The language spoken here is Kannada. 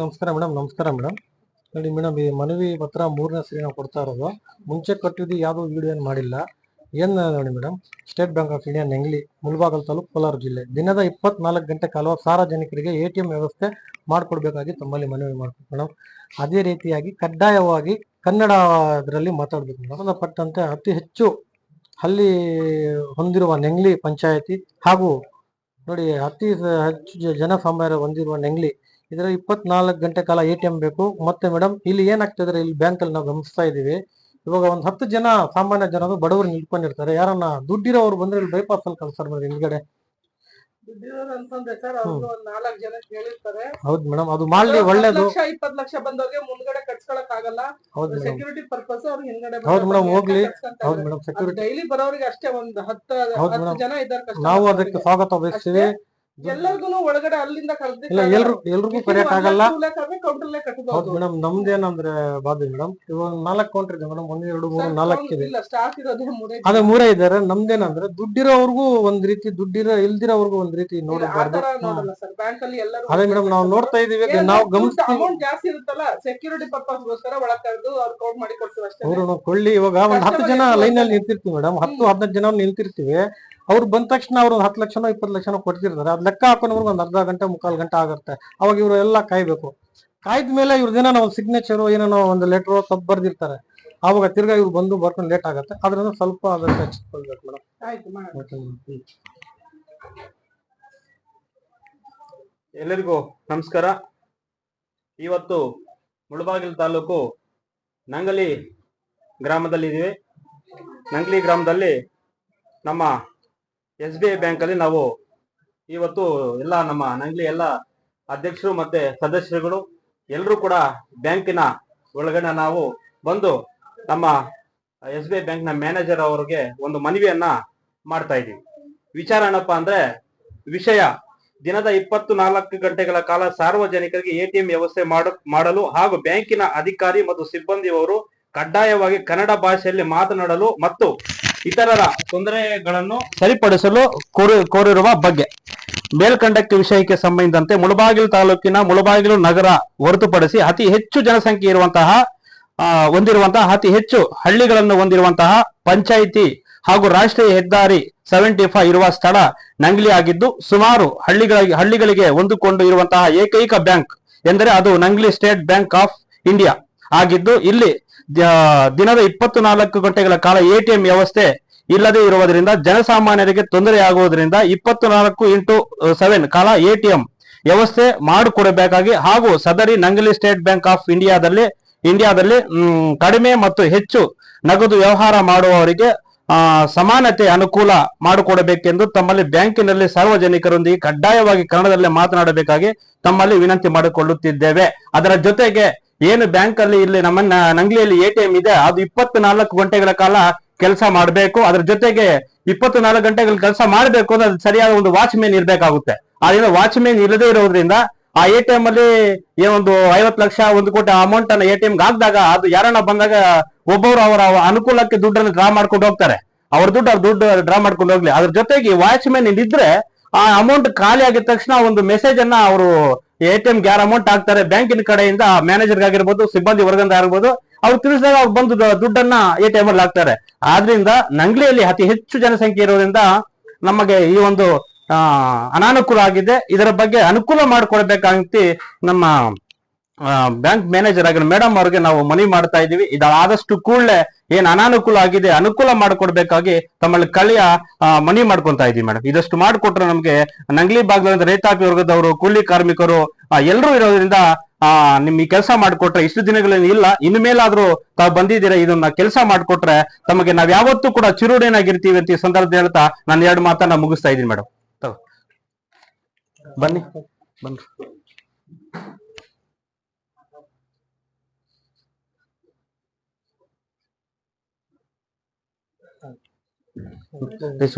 ನಮಸ್ಕಾರ ಮೇಡಮ್ ನಮಸ್ಕಾರ ಮೇಡಮ್. ನೋಡಿ ಮೇಡಮ್, ಈ ಮನವಿ ಪತ್ರ ಮೂರನೇ ಸರಿ ನಾವು ಕೊಡ್ತಾ ಇರೋದು. ಮುಂಚೆ ಕಟ್ಟಿದ್ದು ಯಾವುದೋ ವೀಡಿಯೋ ಏನು ಮಾಡಿಲ್ಲ. ಏನು ನೋಡಿ madam state bank of India Nangli Mulbagal taluk Kolar ಜಿಲ್ಲೆ. ದಿನದ ಇಪ್ಪತ್ನಾಲ್ಕು ಗಂಟೆ ಕಾಲ ಸಾರ್ವಜನಿಕರಿಗೆ ಎ ಟಿ ಎಂ ವ್ಯವಸ್ಥೆ ಮಾಡಿಕೊಡ್ಬೇಕಾಗಿ ತಮ್ಮಲ್ಲಿ ಮನವಿ ಮಾಡ್ತೀವಿ ಮೇಡಮ್. ಅದೇ ರೀತಿಯಾಗಿ ಕಡ್ಡಾಯವಾಗಿ ಕನ್ನಡ ಅದರಲ್ಲಿ ಮಾತಾಡಬೇಕು ಸಂಬಂಧಪಟ್ಟಂತೆ ಅತಿ ಹೆಚ್ಚು ಅಲ್ಲಿ ಹೊಂದಿರುವ ನೆಂಗ್ಲಿ ಪಂಚಾಯತಿ ಹಾಗೂ ನೋಡಿ ಅತಿ ಹೆಚ್ಚು ಜನಸಾಮಾನ್ಯ ಹೊಂದಿರುವ ನೆಂಗ್ಲಿ ಇದರ ಇಪ್ಪತ್ನಾಲ್ಕು ಗಂಟೆ ಕಾಲ ಎ ಟಿ ಎಂ ಬೇಕು. ಮತ್ತೆ ಮೇಡಮ್ ಇಲ್ಲಿ ಏನಾಗ್ತಿದ್ರೆ ಇಲ್ಲಿ ಬ್ಯಾಂಕ್ ಅಲ್ಲಿ ನಾವು ಗಮನಿಸ್ತಾ ಇದೀವಿ ಇವಾಗ ಒಂದ್ ಹತ್ತು ಜನ ಸಾಮಾನ್ಯ ಜನರು ಬಡವರು ನಿಂತ್ಕೊಂಡಿರ್ತಾರೆ. ಯಾರನ್ನ ದುಡ್ಡಿರೋರು ಬಂದ್ರೆ ಇಲ್ಲಿ ಬೈಪಾಸ್ ಅಲ್ಲಿ ಕಳ್ಸಾರ ಮೇಡಮ್ ಹಿಂದ್ಗಡೆ. ಹೌದು ಮೇಡಮ್ ಅದು ಮಾಡ್ಲಿ ಒಳ್ಳೇದು. ಲಕ್ಷ ಇಪ್ಪತ್ ಲಕ್ಷ ಬಂದವ್ರಿಗೆ ಮುಂದ್ಗಡೆ ಕಟ್ಸ್ಕೊಳಕ್ ಆಗಲ್ಲ. ಹೌದು ಸೆಕ್ಯೂರಿಟಿ ಪರ್ಪಸ್ ಅವ್ರು ಹಿಂದ್ಗಡೆ ಹೌದು ಮೇಡಮ್ ಹೋಗ್ಲಿ. ಹೌದು ಮೇಡಮ್ ಸೆಕ್ಯೂರಿಟಿ ಡೈಲಿ ಬರೋರಿಗೆ ಅಷ್ಟೇ ಒಂದ್ ಹತ್ತು ಜನ ಇದ್ದಾರೆ ನಾವು ಅದಕ್ಕೆ ಸ್ವಾಗತ ಬಯಸ್ತೀವಿ ಎಲ್ಲರಿಗೂ ಒಳಗಡೆ ಅಲ್ಲಿಂದ ಇಲ್ಲ ಎಲ್ರು ಎಲ್ರಿಗೂ ಕರೆಯಕ್ ಆಗಲ್ಲ. ಕೌಂಟರ್ಲೆ ಹೌದು ಕಟ್ಟಬಹುದು ಮೇಡಮ್ ನಮ್ದೇನಂದ್ರೆ ಬಾಬಿ ಮೇಡಮ್. ಇವಾಗ ನಾಲ್ಕು ಕೌಂಟರ್ ಇದೆ ಮೇಡಮ್. ಒಂದ್ ಎರಡು ಮೂರು ನಾಲ್ಕು ಇದೆ. ಸ್ಟಾಕ್ ಇರೋದೇ ಮೂರೇ ಅದೇ ಮೂರೇ ಇದಾರೆ. ನಮ್ದೇನಂದ್ರೆ ದುಡ್ಡಿರೋರ್ಗೂ ಒಂದ್ ರೀತಿ ದುಡ್ಡಿರೋ ಇಲ್ದಿರೋರ್ಗೂ ಒಂದ್ ರೀತಿ ನೋಡಬಾರ್ದು. ಸರ್. ಬ್ಯಾಂಕ್ ಅಲ್ಲಿ ಎಲ್ಲರೂ ಅದೇ ಮೇಡಮ್ ನಾವು ನೋಡ್ತಾ ಇದೀವಿ. ನಾವು ಗಮನಿಸ್ತೀವಿ. ಅಮೌಂಟ್ ಜಾಸ್ತಿ ಇರುತ್ತಲ್ಲ ಸೆಕ್ಯೂರಿಟಿ ಪರ್ಪಸ್ ಗೋಸ್ಕರ ಒಳಗ್ ಕರೆದು ಅವ್ರು ಕೌಂಟ್ ಮಾಡಿ ಕೊಡ್ತೀವಿ ಅಷ್ಟೇ. ಕೊಳ್ಳಿ. ಇವಾಗ ಒಂದ್ ಹತ್ತು ಜನ ಲೈನ್ ಅಲ್ಲಿ ನಿಂತಿರ್ತೀವಿ ಮೇಡಮ್. ಹತ್ತು ಹದಿನೈದು ಜನ ನಿಂತಿರ್ತೀವಿ. ಅವ್ರು ಬಂದ ತಕ್ಷಣ ಅವ್ರು ಒಂದು ಹತ್ತು ಲಕ್ಷನೋ ಇಪ್ಪತ್ತು ಲಕ್ಷನೋ ಕೊಡ್ತಿರ್ತಾರೆ ಅದು ಲೆಕ್ಕ ಹಾಕೊಂಡ್ರೆ ಒಂದು ಅರ್ಧ ಗಂಟೆ ಮುಕ್ಕಾಲ್ ಗಂಟೆ ಆಗುತ್ತೆ. ಅವಾಗ ಇವರು ಎಲ್ಲ ಕಾಯ್ಬೇಕು. ಕಾಯ್ದ ಮೇಲೆ ಇವ್ರದ್ದೇನೋ ಒಂದು ಸಿಗ್ನೇಚರ್ ಏನೇನೋ ಒಂದು ಲೆಟರ್ ತಪ್ಪು ಬರ್ದಿರ್ತಾರೆ. ಅವಾಗ ತಿರ್ಗಾ ಇವ್ರು ಬಂದು ಬರ್ಕೊಂಡು ಲೇಟ್ ಆಗುತ್ತೆ. ಅದರಿಂದ ಸ್ವಲ್ಪ ಅದನ್ನು ಹಚ್ಚಿಕೊಳ್ಬೇಕು ಮೇಡಮ್. ಎಲ್ಲರಿಗೂ ನಮಸ್ಕಾರ. ಇವತ್ತು ಮುಳಬಾಗಿಲು ತಾಲೂಕು ನಂಗಲಿ ಗ್ರಾಮದಲ್ಲಿದ್ದೀವಿ. ನಂಗಲಿ ಗ್ರಾಮದಲ್ಲಿ ನಮ್ಮ ಎಸ್ ಬಿ ಐ ಬ್ಯಾಂಕ್ ಅಲ್ಲಿ ನಾವು ಇವತ್ತು ಎಲ್ಲ ನಮ್ಮ ನಂಗ್ಲಿ ಎಲ್ಲ ಅಧ್ಯಕ್ಷರು ಮತ್ತೆ ಸದಸ್ಯರುಗಳು ಎಲ್ಲರೂ ಕೂಡ ಬ್ಯಾಂಕಿನ ಒಳಗಡೆ ನಾವು ಬಂದು ನಮ್ಮ ಎಸ್ ಬಿ ಐ ಬ್ಯಾಂಕ್ನ ಮ್ಯಾನೇಜರ್ ಅವರಿಗೆ ಒಂದು ಮನವಿಯನ್ನ ಮಾಡ್ತಾ ಇದ್ದೀವಿ. ವಿಚಾರ ಏನಪ್ಪಾ ಅಂದ್ರೆ ವಿಷಯ ದಿನದ ಇಪ್ಪತ್ತು ನಾಲ್ಕು ಗಂಟೆಗಳ ಕಾಲ ಸಾರ್ವಜನಿಕರಿಗೆ ಎಟಿಎಂ ವ್ಯವಸ್ಥೆ ಮಾಡು, ಮಾಡಲು ಹಾಗೂ ಬ್ಯಾಂಕಿನ ಅಧಿಕಾರಿ ಮತ್ತು ಸಿಬ್ಬಂದಿಯವರು ಕಡ್ಡಾಯವಾಗಿ ಕನ್ನಡ ಭಾಷೆಯಲ್ಲಿ ಮಾತನಾಡಲು ಮತ್ತು ಇತರರ ತೊಂದರೆಗಳನ್ನು ಸರಿಪಡಿಸಲು ಕೋರಿ, ಕೋರಿರುವ ಬಗ್ಗೆ ಮೇಲ್ಕಂಡಕ್ಟ್ ವಿಷಯಕ್ಕೆ ಸಂಬಂಧಿಸಿದಂತೆ ಮುಳಬಾಗಿಲು ತಾಲೂಕಿನ ಮುಳಬಾಗಿಲು ನಗರ ಹೊರತುಪಡಿಸಿ ಅತಿ ಹೆಚ್ಚು ಜನಸಂಖ್ಯೆ ಇರುವಂತಹ ಹೊಂದಿರುವಂತಹ, ಅತಿ ಹೆಚ್ಚು ಹಳ್ಳಿಗಳನ್ನು ಹೊಂದಿರುವಂತಹ ಪಂಚಾಯಿತಿ ಹಾಗೂ ರಾಷ್ಟ್ರೀಯ ಹೆದ್ದಾರಿ ಸೆವೆಂಟಿ ಫೈವ್ ಇರುವ ಸ್ಥಳ ನಂಗ್ಲಿ ಆಗಿದ್ದು ಸುಮಾರು ಹಳ್ಳಿಗಳಿಗೆ ಹಳ್ಳಿಗಳಿಗೆ ಹೊಂದಿಕೊಂಡು ಇರುವಂತಹ ಏಕೈಕ ಬ್ಯಾಂಕ್ ಎಂದರೆ ಅದು Nangli state bank of India ಆಗಿದ್ದು, ಇಲ್ಲಿ ದಿನದ ಇಪ್ಪತ್ತು ನಾಲ್ಕು ಗಂಟೆಗಳ ಕಾಲ ಎಟಿಎಂ ವ್ಯವಸ್ಥೆ ಇಲ್ಲದೆ ಇರುವುದರಿಂದ ಜನಸಾಮಾನ್ಯರಿಗೆ ತೊಂದರೆಯಾಗುವುದರಿಂದ ಇಪ್ಪತ್ತು ನಾಲ್ಕು ಇಂಟು ಸೆವೆನ್ ಕಾಲ ಎಟಿಎಂ ವ್ಯವಸ್ಥೆ ಮಾಡಿಕೊಡಬೇಕಾಗಿ ಹಾಗೂ ಸದರಿ ನಂಗಲಿ ಸ್ಟೇಟ್ ಬ್ಯಾಂಕ್ ಆಫ್ ಇಂಡಿಯಾದಲ್ಲಿ ಇಂಡಿಯಾದಲ್ಲಿ ಕಡಿಮೆ ಮತ್ತು ಹೆಚ್ಚು ನಗದು ವ್ಯವಹಾರ ಮಾಡುವವರಿಗೆ ಸಮಾನತೆ ಅನುಕೂಲ ಮಾಡಿಕೊಡಬೇಕೆಂದು ತಮ್ಮಲ್ಲಿ ಬ್ಯಾಂಕಿನಲ್ಲಿ ಸಾರ್ವಜನಿಕರೊಂದಿಗೆ ಕಡ್ಡಾಯವಾಗಿ ಕನ್ನಡದಲ್ಲೇ ಮಾತನಾಡಬೇಕಾಗಿ ತಮ್ಮಲ್ಲಿ ವಿನಂತಿ ಮಾಡಿಕೊಳ್ಳುತ್ತಿದ್ದೇವೆ. ಅದರ ಜೊತೆಗೆ ಏನು ಬ್ಯಾಂಕ್ ಅಲ್ಲಿ ಇಲ್ಲಿ ನಮ್ಮನ್ನ ನಂಗ್ಲಿಯಲ್ಲಿ ಎ ಟಿ ಎಂ ಇದೆ, ಅದು ಇಪ್ಪತ್ನಾಲ್ಕು ಗಂಟೆಗಳ ಕಾಲ ಕೆಲಸ ಮಾಡಬೇಕು. ಅದ್ರ ಜೊತೆಗೆ ಇಪ್ಪತ್ನಾಲ್ಕು ಗಂಟೆಗಳ ಕೆಲಸ ಮಾಡಬೇಕು ಅಂದ್ರೆ ಅದು ಸರಿಯಾದ ಒಂದು ವಾಚ್ ಮೇನ್ ಇರ್ಬೇಕಾಗುತ್ತೆ. ಆದ್ರಿಂದ ವಾಚ್ಮೆನ್ ಇಲ್ಲದೆ ಇರೋದ್ರಿಂದ ಆ ಎ ಟಿ ಎಂ ಅಲ್ಲಿ ಏನೊಂದು ಐವತ್ತು ಲಕ್ಷ, ಒಂದು ಕೋಟಿ ಅಮೌಂಟ್ ಅನ್ನ ಎ ಟಿ ಎಂ ಹಾಕಿದಾಗ ಅದು ಯಾರನ್ನ ಬಂದಾಗ ಒಬ್ಬರು ಅವರ ಅನುಕೂಲಕ್ಕೆ ದುಡ್ಡನ್ನು ಡ್ರಾ ಮಾಡ್ಕೊಂಡು ಹೋಗ್ತಾರೆ. ಅವ್ರ ದುಡ್ಡು ಅವ್ರ ದುಡ್ಡು ಡ್ರಾ ಮಾಡ್ಕೊಂಡು ಹೋಗ್ಲಿ. ಅದ್ರ ಜೊತೆಗೆ ವಾಚ್ ಮೇನ್ ಇದ್ರೆ ಆ ಅಮೌಂಟ್ ಖಾಲಿ ಆಗಿದ ತಕ್ಷಣ ಒಂದು ಮೆಸೇಜ್ ಅನ್ನ ಅವರು ಎ ಗ್ಯಾರ ಅಮೌಂಟ್ ಹಾಕ್ತಾರೆ, ಬ್ಯಾಂಕಿನ ಕಡೆಯಿಂದ ಮ್ಯಾನೇಜರ್ ಆಗಿರ್ಬೋದು, ಸಿಬ್ಬಂದಿ ವರ್ಗದಿಂದ ಆಗಿರ್ಬೋದು, ಅವ್ರು ತಿಳಿಸಿದಾಗ ಅವ್ರು ಬಂದು ದುಡ್ಡನ್ನ ಎ ಟಿ ಎಂ ಅಲ್ಲಿ ಹಾಕ್ತಾರೆ. ಆದ್ರಿಂದ ನಂಗ್ಲಿಯಲ್ಲಿ ಅತಿ ಹೆಚ್ಚು ಜನಸಂಖ್ಯೆ ಇರೋದ್ರಿಂದ ನಮಗೆ ಈ ಒಂದು ಅನಾನುಕೂಲ ಆಗಿದೆ. ಇದರ ಬಗ್ಗೆ ಅನುಕೂಲ ಮಾಡಿಕೊಡ್ಬೇಕಂತ ನಮ್ಮ ಬ್ಯಾಂಕ್ ಮ್ಯಾನೇಜರ್ ಆಗಿರೋ ಮೇಡಮ್ ಅವ್ರಿಗೆ ನಾವು ಮನವಿ ಮಾಡ್ತಾ ಇದೀವಿ ಇದು ಆದಷ್ಟು ಕೂಡಲೇ ಏನ್ ಅನಾನುಕೂಲ ಆಗಿದೆ ಅನುಕೂಲ ಮಾಡಿಕೊಡ್ಬೇಕಾಗಿ ತಮ್ಮಲ್ಲಿ ಕಳಿಯ ಆ, ಮನವಿ ಮಾಡ್ಕೊಂತಾ ಇದೀವಿ ಮೇಡಮ್. ಇದಷ್ಟು ಮಾಡಿಕೊಟ್ರೆ ನಮ್ಗೆ ನಂಗ್ಲಿ ಭಾಗದಿಂದ ರೈತಾಪಿ ವರ್ಗದವರು ಕೂಲಿ ಕಾರ್ಮಿಕರು ಎಲ್ಲರೂ ಇರೋದ್ರಿಂದ ಆ ಈ ಕೆಲಸ ಮಾಡ್ಕೊಟ್ರೆ ಇಷ್ಟು ದಿನಗಳೇನು ಇಲ್ಲ. ಇನ್ನು ಮೇಲಾದ್ರೂ ತಾವು ಬಂದಿದ್ದೀರಾ ಇದನ್ನ ಕೆಲಸ ಮಾಡ್ಕೊಟ್ರೆ ತಮಗೆ ನಾವ್ ಯಾವತ್ತೂ ಕೂಡ ಚಿರುಡೇನಾಗಿರ್ತೀವಿ ಅಂತ ಈ ಸಂದರ್ಭದಲ್ಲಿ ಹೇಳ್ತಾ ನಾನು ಎರಡು ಮಾತನ್ನ ಮುಗಿಸ್ತಾ ಇದೀನಿ ಮೇಡಮ್. ಬನ್ನಿ. ಬನ್ನಿ. Dur. Ne?